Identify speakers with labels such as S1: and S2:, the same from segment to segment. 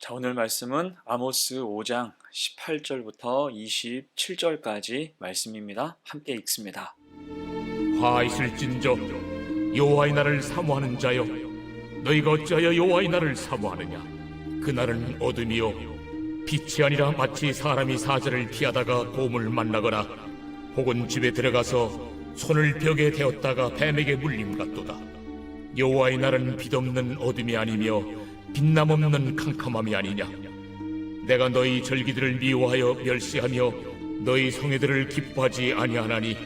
S1: 자, 오늘 말씀은 아모스 5장 18절부터 27절까지 말씀입니다. 함께 읽습니다.
S2: 화 있을진저 여호와의 날을 사모하는 자여 너희가 어찌하여 여호와의 날을 사모하느냐 그 날은 어둠이요 빛이 아니라 마치 사람이 사자를 피하다가 곰을 만나거나 혹은 집에 들어가서 손을 벽에 대었다가 뱀에게 물림 같도다 여호와의 날은 빛없는 어둠이 아니며 빛남 없는 캄캄함이 아니냐? 내가 너희 절기들을 미워하여 멸시하며 너희 성회들을 기뻐하지 아니하나니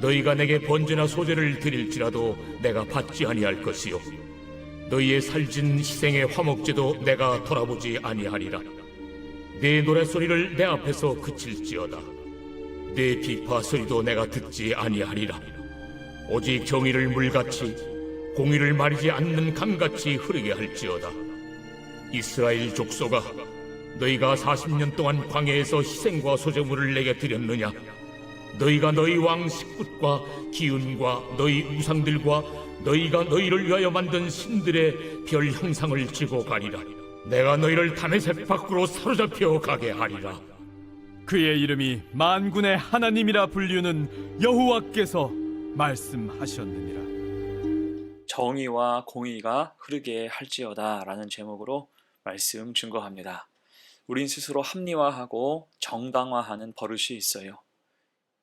S2: 너희가 내게 번제나 소제를 드릴지라도 내가 받지 아니할 것이요. 너희의 살진 희생의 화목제도 내가 돌아보지 아니하리라. 내 노랫소리를 내 앞에서 그칠지어다. 내 비파 소리도 내가 듣지 아니하리라. 오직 정의를 물같이 공의를 마리지 않는 강같이 흐르게 할지어다 이스라엘 족속아 너희가 40년 동안 광야에서 희생과 소제물을 내게 드렸느냐 너희가 너희 왕 식굿과 기운과 너희 우상들과 너희가 너희를 위하여 만든 신들의 별 형상을 지고 가리라. 내가 너희를 다메섹 밖으로 사로잡혀 가게 하리라.
S3: 그의 이름이 만군의 하나님이라 불리우는 여호와께서 말씀하셨느니라.
S1: 정의와 공의가 흐르게 할지어다 라는 제목으로 말씀 증거합니다. 우린 스스로 합리화하고 정당화하는 버릇이 있어요.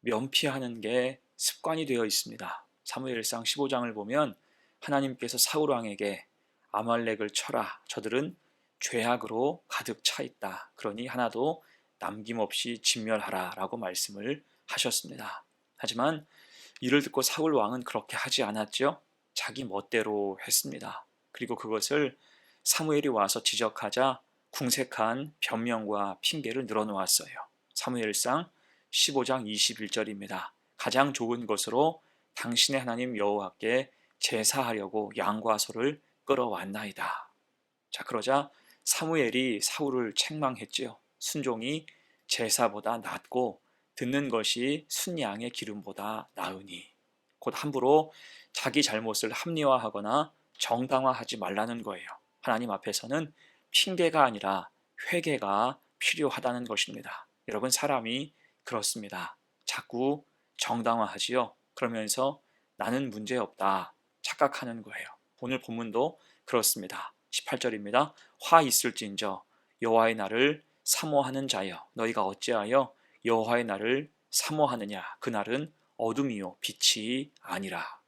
S1: 면피하는 게 습관이 되어 있습니다. 사무엘상 15장을 보면 하나님께서 사울 왕에게 아말렉을 쳐라. 저들은 죄악으로 가득 차 있다. 그러니 하나도 남김없이 진멸하라 라고 말씀을 하셨습니다. 하지만 이를 듣고 사울 왕은 그렇게 하지 않았죠. 자기 멋대로 했습니다. 그리고 그것을 사무엘이 와서 지적하자 궁색한 변명과 핑계를 늘어놓았어요. 사무엘상 15장 21절입니다. 가장 좋은 것으로 당신의 하나님 여호와께 제사하려고 양과 소를 끌어왔나이다. 자 그러자 사무엘이 사울을 책망했지요. 순종이 제사보다 낫고 듣는 것이 순양의 기름보다 나으니 곧 함부로 자기 잘못을 합리화하거나 정당화하지 말라는 거예요. 하나님 앞에서는 핑계가 아니라 회개가 필요하다는 것입니다. 여러분 사람이 그렇습니다. 자꾸 정당화하지요. 그러면서 나는 문제 없다 착각하는 거예요. 오늘 본문도 그렇습니다. 18절입니다. 화 있을진저 여호와의 날을 사모하는 자여 너희가 어찌하여 여호와의 날을 사모하느냐 그 날은 어둠이요 빛이 아니라.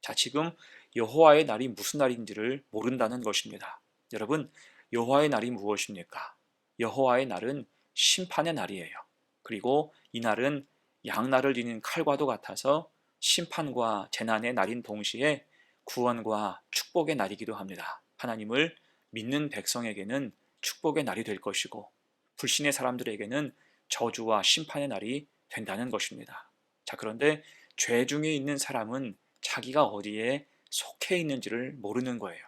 S1: 자 지금 여호와의 날이 무슨 날인지를 모른다는 것입니다. 여러분 여호와의 날이 무엇입니까? 여호와의 날은 심판의 날이에요. 그리고 이 날은 양날을 이는 칼과도 같아서 심판과 재난의 날인 동시에 구원과 축복의 날이기도 합니다. 하나님을 믿는 백성에게는 축복의 날이 될 것이고 불신의 사람들에게는 저주와 심판의 날이 된다는 것입니다. 자, 그런데 죄 중에 있는 사람은 자기가 어디에 속해 있는지를 모르는 거예요.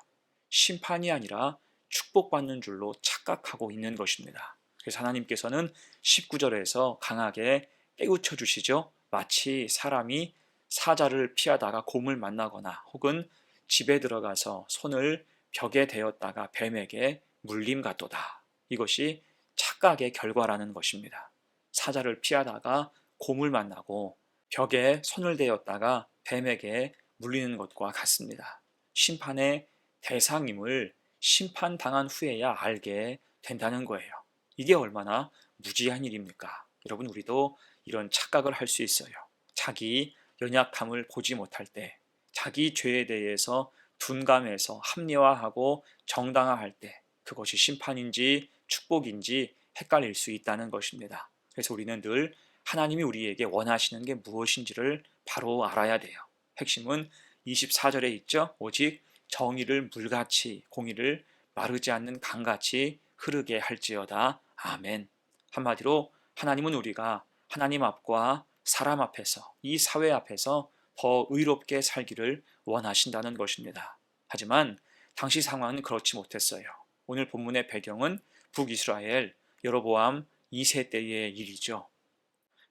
S1: 심판이 아니라 축복받는 줄로 착각하고 있는 것입니다. 그래서 하나님께서는 19절에서 강하게 깨우쳐 주시죠. 마치 사람이 사자를 피하다가 곰을 만나거나 혹은 집에 들어가서 손을 벽에 대었다가 뱀에게 물림 같도다. 이것이 착각의 결과라는 것입니다. 사자를 피하다가 곰을 만나고 벽에 손을 대었다가 뱀에게 물리는 것과 같습니다. 심판의 대상임을 심판당한 후에야 알게 된다는 거예요. 이게 얼마나 무지한 일입니까? 여러분, 우리도 이런 착각을 할 수 있어요. 자기 연약함을 보지 못할 때, 자기 죄에 대해서 둔감해서 합리화하고 정당화할 때, 그것이 심판인지 축복인지 헷갈릴 수 있다는 것입니다. 그래서 우리는 늘 하나님이 우리에게 원하시는 게 무엇인지를 바로 알아야 돼요. 핵심은 24절에 있죠. 오직 정의를 물같이 공의를 마르지 않는 강같이 흐르게 할지어다. 아멘. 한마디로 하나님은 우리가 하나님 앞과 사람 앞에서 이 사회 앞에서 더 의롭게 살기를 원하신다는 것입니다. 하지만 당시 상황은 그렇지 못했어요. 오늘 본문의 배경은 북이스라엘 여로보암 2세 때의 일이죠.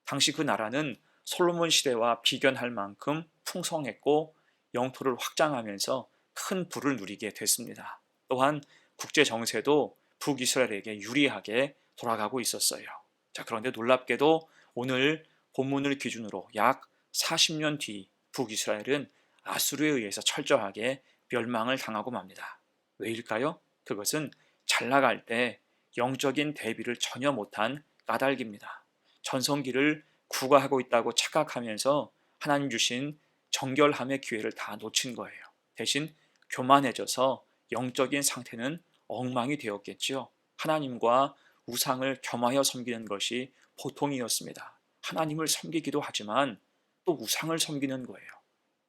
S1: 당시 그 나라는 솔로몬 시대와 비견할 만큼 풍성했고 영토를 확장하면서 큰 부를 누리게 됐습니다. 또한 국제 정세도 북이스라엘에게 유리하게 돌아가고 있었어요. 자, 그런데 놀랍게도 오늘 본문을 기준으로 약 40년 뒤 북이스라엘은 아수르에 의해서 철저하게 멸망을 당하고 맙니다. 왜일까요? 그것은 잘 나갈 때 영적인 대비를 전혀 못한 까닭입니다. 전성기를 구가하고 있다고 착각하면서 하나님 주신 정결함의 기회를 다 놓친 거예요. 대신 교만해져서 영적인 상태는 엉망이 되었겠지요. 하나님과 우상을 겸하여 섬기는 것이 보통이었습니다. 하나님을 섬기기도 하지만 또 우상을 섬기는 거예요.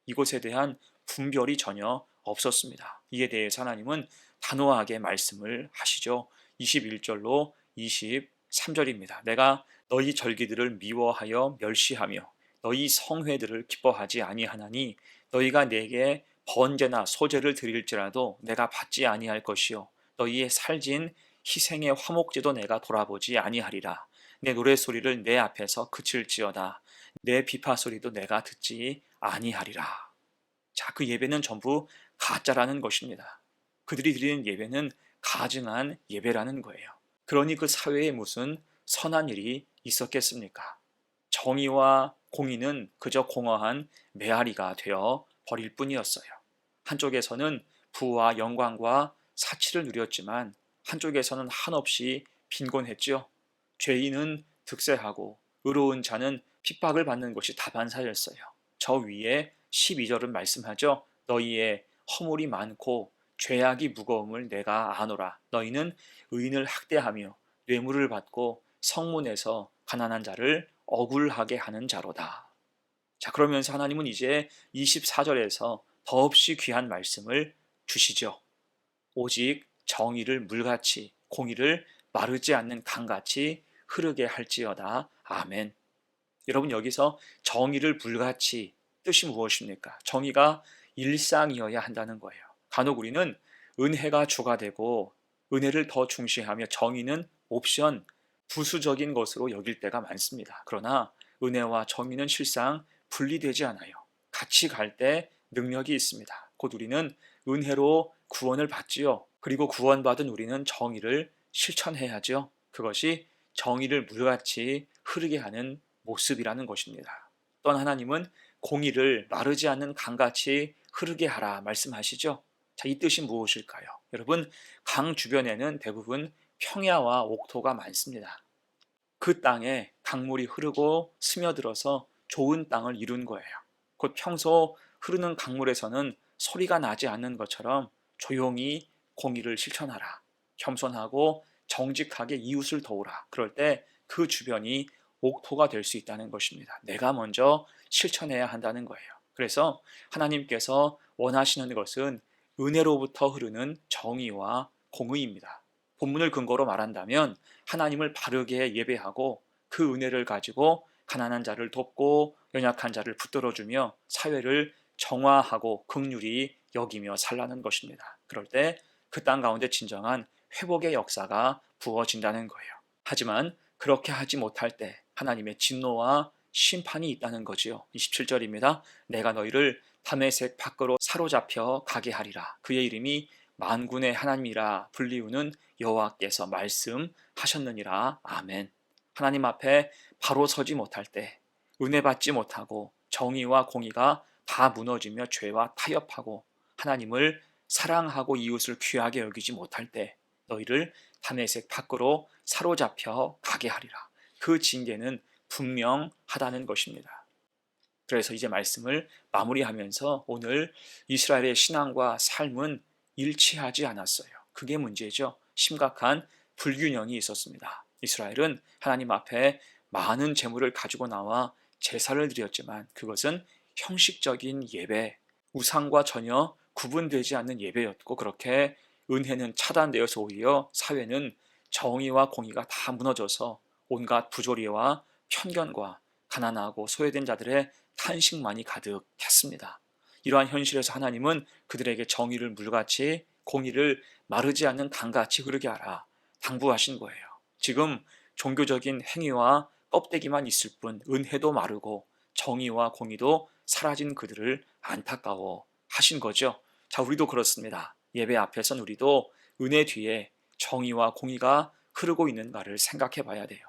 S1: 이것에 대한 분별이 전혀 없었습니다. 이에 대해서 하나님은 단호하게 말씀을 하시죠. 21절로 23절입니다. 내가 너희 절기들을 미워하여 멸시하며 너희 성회들을 기뻐하지 아니하나니 너희가 내게 번제나 소제를 드릴지라도 내가 받지 아니할 것이요. 너희의 살진 희생의 화목제도 내가 돌아보지 아니하리라. 내 노래 소리를 내 앞에서 그칠지어다. 내 비파 소리도 내가 듣지 아니하리라. 자 그 예배는 전부 가짜라는 것입니다. 그들이 드리는 예배는 가증한 예배라는 거예요. 그러니 그 사회에 무슨 선한 일이 있었겠습니까? 정의와 공의는 그저 공허한 메아리가 되어 버릴 뿐이었어요. 한쪽에서는 부와 영광과 사치를 누렸지만 한쪽에서는 한없이 빈곤했지요. 죄인은 득세하고 의로운 자는 핍박을 받는 것이 다반사였어요. 저 위에 12절은 말씀하죠. 너희의 허물이 많고 죄악이 무거움을 내가 아노라. 너희는 의인을 학대하며 뇌물을 받고 성문에서 가난한 자를 억울하게 하는 자로다. 자, 그러면서 하나님은 이제 24절에서 더없이 귀한 말씀을 주시죠. 오직 정의를 물같이 공의를 마르지 않는 강같이 흐르게 할지어다. 아멘. 여러분 여기서 정의를 물같이 뜻이 무엇입니까? 정의가 일상이어야 한다는 거예요. 간혹 우리는 은혜가 주가 되고 은혜를 더 중시하며 정의는 옵션, 부수적인 것으로 여길 때가 많습니다. 그러나 은혜와 정의는 실상 분리되지 않아요. 같이 갈 때 능력이 있습니다. 곧 우리는 은혜로 구원을 받지요. 그리고 구원받은 우리는 정의를 실천해야죠. 그것이 정의를 물같이 흐르게 하는 모습이라는 것입니다. 또한 하나님은 공의를 마르지 않는 강같이 흐르게 하라 말씀하시죠. 자, 이 뜻이 무엇일까요? 여러분, 강 주변에는 대부분 평야와 옥토가 많습니다. 그 땅에 강물이 흐르고 스며들어서 좋은 땅을 이룬 거예요. 곧 평소 흐르는 강물에서는 소리가 나지 않는 것처럼 조용히 공의를 실천하라. 겸손하고 정직하게 이웃을 도우라. 그럴 때 그 주변이 옥토가 될 수 있다는 것입니다. 내가 먼저 실천해야 한다는 거예요. 그래서 하나님께서 원하시는 것은 은혜로부터 흐르는 정의와 공의입니다. 본문을 근거로 말한다면 하나님을 바르게 예배하고 그 은혜를 가지고 가난한 자를 돕고 연약한 자를 붙들어주며 사회를 정화하고 극률이 여기며 살라는 것입니다. 그럴 때 그 땅 가운데 진정한 회복의 역사가 부어진다는 거예요. 하지만 그렇게 하지 못할 때 하나님의 진노와 심판이 있다는 거지요. 27절입니다. 내가 너희를 담에색 밖으로 사로잡혀 가게 하리라. 그의 이름이 만군의 하나님이라 불리우는 여호와께서 말씀하셨느니라. 아멘. 하나님 앞에 바로 서지 못할 때 은혜 받지 못하고 정의와 공의가 다 무너지며 죄와 타협하고 하나님을 사랑하고 이웃을 귀하게 여기지 못할 때 너희를 담에색 밖으로 사로잡혀 가게 하리라. 그 징계는 분명하다는 것입니다. 그래서 이제 말씀을 마무리하면서 오늘 이스라엘의 신앙과 삶은 일치하지 않았어요. 그게 문제죠. 심각한 불균형이 있었습니다. 이스라엘은 하나님 앞에 많은 재물을 가지고 나와 제사를 드렸지만 그것은 형식적인 예배, 우상과 전혀 구분되지 않는 예배였고 그렇게 은혜는 차단되어서 오히려 사회는 정의와 공의가 다 무너져서 온갖 부조리와 편견과 가난하고 소외된 자들의 탄식만이 가득했습니다. 이러한 현실에서 하나님은 그들에게 정의를 물같이 공의를 마르지 않는 강같이 흐르게 하라 당부하신 거예요. 지금 종교적인 행위와 껍데기만 있을 뿐 은혜도 마르고 정의와 공의도 사라진 그들을 안타까워 하신 거죠. 자, 우리도 그렇습니다. 예배 앞에선 우리도 은혜 뒤에 정의와 공의가 흐르고 있는가를 생각해 봐야 돼요.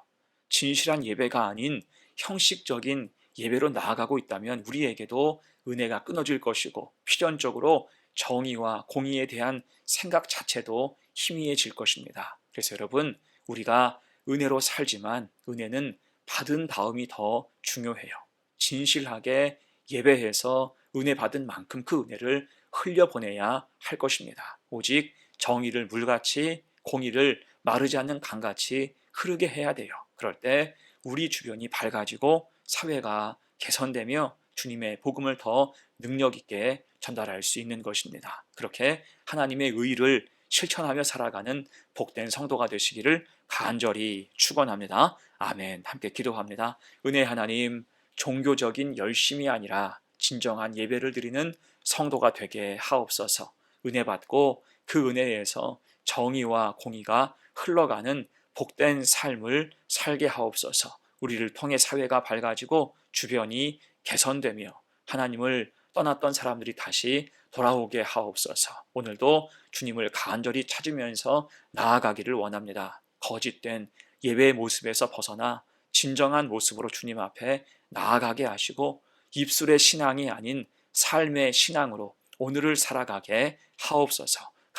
S1: 진실한 예배가 아닌 형식적인 예배로 나아가고 있다면 우리에게도 은혜가 끊어질 것이고 필연적으로 정의와 공의에 대한 생각 자체도 희미해질 것입니다. 그래서 여러분, 우리가 은혜로 살지만 은혜는 받은 다음이 더 중요해요. 진실하게 예배해서 은혜 받은 만큼 그 은혜를 흘려보내야 할 것입니다. 오직 정의를 물같이 공의를 마르지 않는 강같이 흐르게 해야 돼요. 그럴 때 우리 주변이 밝아지고 사회가 개선되며 주님의 복음을 더 능력 있게 전달할 수 있는 것입니다. 그렇게 하나님의 의를 실천하며 살아가는 복된 성도가 되시기를 간절히 축원합니다. 아멘. 함께 기도합니다. 은혜 하나님, 종교적인 열심이 아니라 진정한 예배를 드리는 성도가 되게 하옵소서. 은혜 받고 그 은혜에서 정의와 공의가 흘러가는 복된 삶을 살게 하옵소서. 우리를 통해 사회가 밝아지고 주변이 개선되며 하나님을 떠났던 사람들이 다시 돌아오게 하옵소서. 오늘도 주님을 간절히 찾으면서 나아가기를 원합니다. 거짓된 예배의 모습에서 벗어나 진정한 모습으로 주님 앞에 나아가게 하시고 입술의 신앙이 아닌 삶의 신앙으로 오늘을 살아가게 하옵소서.